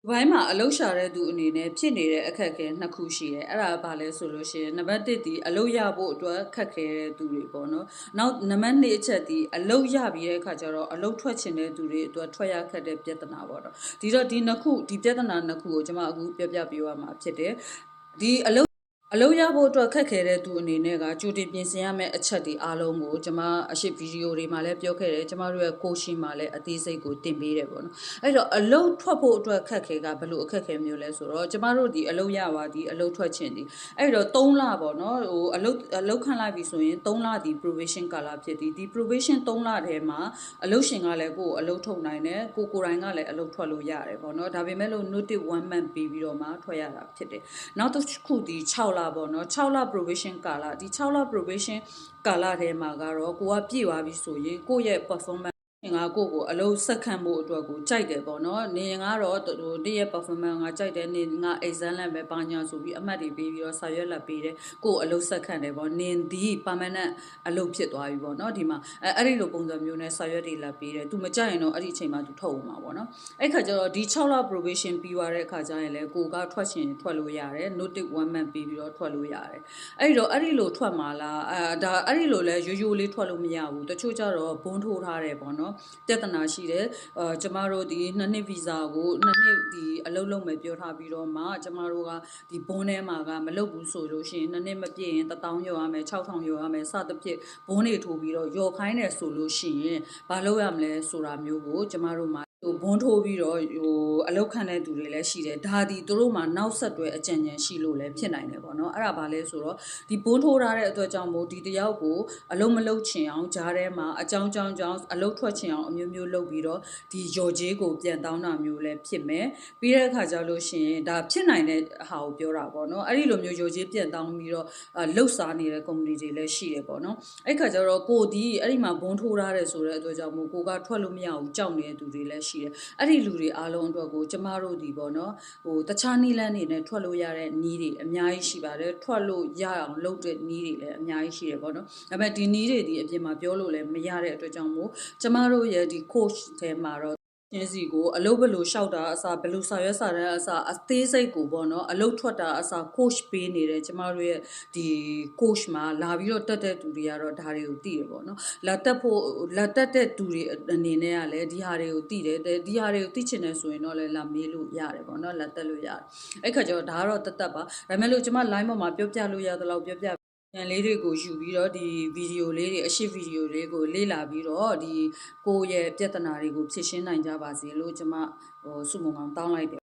ဒီဘိုင်းမှာအလုရှာတဲ့သူအနေနဲ့ဖြစ်နေတဲ့အခက်အခဲနှစ်ခုရှိတယ်အဲ့ဒါကဘာလဲဆိုလို့ရှိရင်နံပါတ်1ဒီအလုရဖို့အတွက်ခက်ခဲတဲ့သူတွေပေါ့နော်နောက်နံပါတ်2အချက်ဒီအလုရပြီးတဲ့အခါကျတော့အလုထွက်ချင်တဲ့သူတွေအတွက်ထွက်ရခက်တဲ့ပြဿနာပေါ့နော်ဒီတော့ဒီနှစ်ခုဒီပြဿနာနှစ်ခုကိုကျွန်မအခုပြပြပြောရမှာဖြစ်တယ်ဒီအလု အလုပ်ရဖို့အတွက်ခက်ခဲတဲ့သူအနေနဲ့ကကြိုတင်ပြင်ဆင်ရမယ့်အချက်တွေအားလုံးကိုကျွန်မအရှိဗီဒီယိုတွေမှာလည်းပြောခဲ့တယ်ကျွန်မတို့ရဲ့ကိုရှင်မှာလည်းအသေးစိတ်ကိုတင်ပေးတယ်ပေါ့နော်အဲ့တော့အလုပ်ထွက်ဖို့အတွက်ခက်ခဲကဘယ်လိုအခက်ခဲမျိုးလဲဆိုတော့ကျွန်မတို့ဒီအလုပ်ရပါဒီအလုပ်ထွက်ခြင်းဒီအဲ့တော့3လပေါ့နော်ဟိုအလုပ်အလုပ်ခံလိုက်ပြီဆိုရင်3လဒီ probation ကာလဖြစ်ဒီဒီ probation 3လထဲမှာအလုပ်ရှင်ကလည်းကိုယ်အလုပ်ထုတ်နိုင်တယ်ကိုကိုယ်တိုင်ကလည်းအလုပ်ထွက်လို့ရတယ်ပေါ့နော်ဒါပေမဲ့လို့ notice 1 month ပြီးပြီးတော့မှထွက်ရတာဖြစ်တယ်နောက်တစ်ခုဒီ6လပေါ့နော်6လ probation ကာလဒီ6လ probation ကာလထဲမှာကတော့ကိုကပြည့်သွားပြီဆိုရင်ကိုယ့်ရဲ့ performance ငါကိုကိုအလုံးစက်ခံဖို့အတွက်ကိုကြိုက်တယ်ပေါ့နော်နေရင်ကတော့ဟိုတည့်ရဲ့ performance ငါကြိုက်တယ်နေငါ exam လည်းပဲပါညာဆိုပြီးအမှတ်တွေပေးပြီးတော့ဆာရွက်လက်ပေးတယ်ကိုအလုံးစက်ခံတယ်ပေါ့နင်ဒီ permanent အလုံးဖြစ်သွားပြီပေါ့နော်ဒီမှာအဲအဲ့ဒီလိုပုံစံမျိုးနဲ့ဆာရွက်တွေလက်ပေးတယ်သူမကြိုက်ရင်တော့အဲ့ဒီအချိန်မှာသူထုတ်အောင်မှာပေါ့နော်အဲ့ခါကျတော့ဒီ6လ probation ပြီးသွားတဲ့အခါကျရင်လည်းကိုကထွက်ချင်ထွက်လို့ရတယ် notice 1 month ပြီးပြီးတော့ထွက်လို့ရတယ်အဲ့တော့အဲ့ဒီလိုထွက်မှာလားအဲဒါအဲ့ဒီလိုလဲရိုးရိုးလေးထွက်လို့မရဘူးတချို့ကျတော့ဘုန်းထိုးထားတယ်ပေါ့နော်ပြဿနာရှိတယ်အာကျမတို့ဒီနှစ်နှစ်ဗီဇာကိုနှစ်နှစ်ဒီအလုပ်လုပ်မယ်ပြောထားပြီးတော့မှကျမတို့ကဒီဘွန်းထဲမှာကမလုပ်ဘူးဆိုလို့ရှိရင်နှစ်နှစ်မပြည့်ရင်1000ရောရမယ်6000ရောရမယ်စသဖြင့်ဘွန်းတွေထိုးပြီးတော့ယော်ခိုင်းတယ်ဆိုလို့ရှိရင်ဘာလုပ်ရမလဲဆိုတာမျိုးကိုကျမတို့မှာဟိုဘွန်းထိုးပြီးတော့ဟိုအလောက်ခံတဲ့သူတွေလည်းရှိတယ်ဒါဒီသူတို့မှာနောက်ဆက်တွဲအကြံဉာဏ်ရှိလို့လည်းဖြစ်နိုင်တယ်ပေါ့နော်အဲ့ဒါဘာလဲဆိုတော့ဒီဘွန်းထိုးထားတဲ့အတွက်ကြောင့်မို့ဒီတယောက်ကိုအလုံးမလုံးချင်အောင်ဂျားထဲမှာအကြောင်းကြောင်းကြောင်းအလုံးထွက်ချင်အောင်အမျိုးမျိုးလုပ်ပြီးတော့ဒီယော်ကြီးကိုပြန်တောင်းတာမျိုးလည်းဖြစ်မယ်ပြီးတဲ့အခါကျလို့ရှိရင်ဒါဖြစ်နိုင်တဲ့ဟာကိုပြောတာပေါ့နော်အဲ့ဒီလိုမျိုးယော်ကြီးပြန်တောင်းပြီးတော့လှုပ်ရှားနေတဲ့ community တွေလည်းရှိတယ်ပေါ့နော်အဲ့ခါကျတော့ကိုဒီအဲ့ဒီမှာဘွန်းထိုးထားတယ်ဆိုတဲ့အတွက်ကြောင့်မို့ကိုကထွက်လို့မရဘူးကြောက်နေတဲ့သူတွေလည်းရှိတယ်အဲ့ဒီလူတွေအားလုံးအတွက်ကိုကျမတို့ဒီပေါ့နော်ဟိုတခြားနီးလန်းနေနဲ့ထွက်လို့ရတဲ့နီးတွေအများကြီးရှိပါတယ်ထွက်လို့ရအောင်လုပ်တဲ့နီးတွေလည်းအများကြီးရှိတယ်ပေါ့နော်ဒါပေမဲ့ဒီနီးတွေဒီအပြင်မှာပြောလို့လည်းမရတဲ့အတွက်ကြောင့်မို့ကျမတို့ရဲ့ဒီ coach ထဲမှာတော့ချင်းစီကိုအလုပ်ဘယ်လိုလျှောက်တာအစားဘယ်လိုစာရွက်စာတမ်းအစားအသေးစိတ်ကိုပေါ့နော်အလုပ်ထွက်တာအစား coach ပေးနေတယ်ကျမတို့ရဲ့ဒီ coach မှာလာပြီးတော့တက်တဲ့သူတွေကတော့ဒါတွေကိုသိတယ်ပေါ့နော်လာတက်ဖို့လာတက်တဲ့သူတွေအနေနဲ့ကလည်းဒီဟာတွေကိုသိတယ်ဒီဟာတွေကိုသိချင်တယ်ဆိုရင်တော့လည်းလာမေးလို့ရတယ်ပေါ့နော်လာတက်လို့ရတယ်အဲ့ခါကျတော့ဒါကတော့တက်တက်ပါဒါပေမဲ့လို့ကျမ line ပေါ်မှာပြောပြလို့ရသလောက်ပြောပြ ဉာဏ်လေးတွေကိုယူပြီးတော့ဒီဗီဒီယိုလေးတွေအရှိဗီဒီယိုလေးကိုလေ့လာပြီးတော့ဒီကိုယ့်ရဲ့ပြဿနာတွေကိုဖြေရှင်းနိုင်ကြပါစေလို့ကျမဟိုစုမုံကောင်တောင်းလိုက်တယ်